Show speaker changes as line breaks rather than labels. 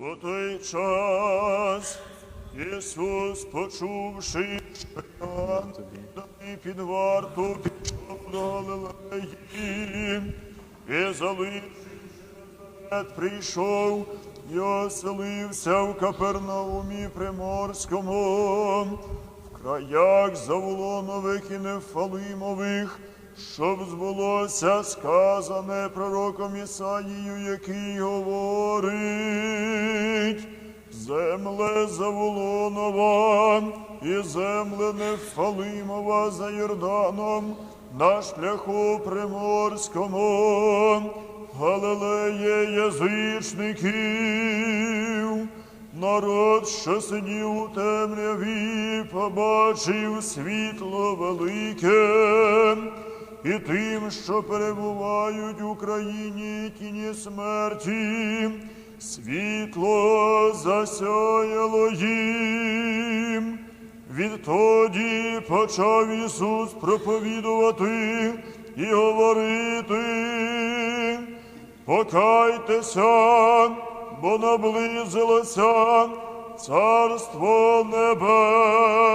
У той час Ісус, почувши, що даний під варту, пішов до Галилеї, і заливши Назарет, прийшов і оселився в Капернаумі Приморському, в краях Заволонових і Нефалимових, щоб збулося сказане пророком Ісаїю, який говорить, земле Заволонова і земле Нефалимова за Йорданом, на шляху Приморському, Галилеє язичників, народ, що сидів у темряві, побачив світло велике, і тим, що перебувають в Україні тіні смерті, світло засяяло їм. Відтоді почав Ісус проповідувати і говорити, покайтеся, бо наблизилося Царство Небесне.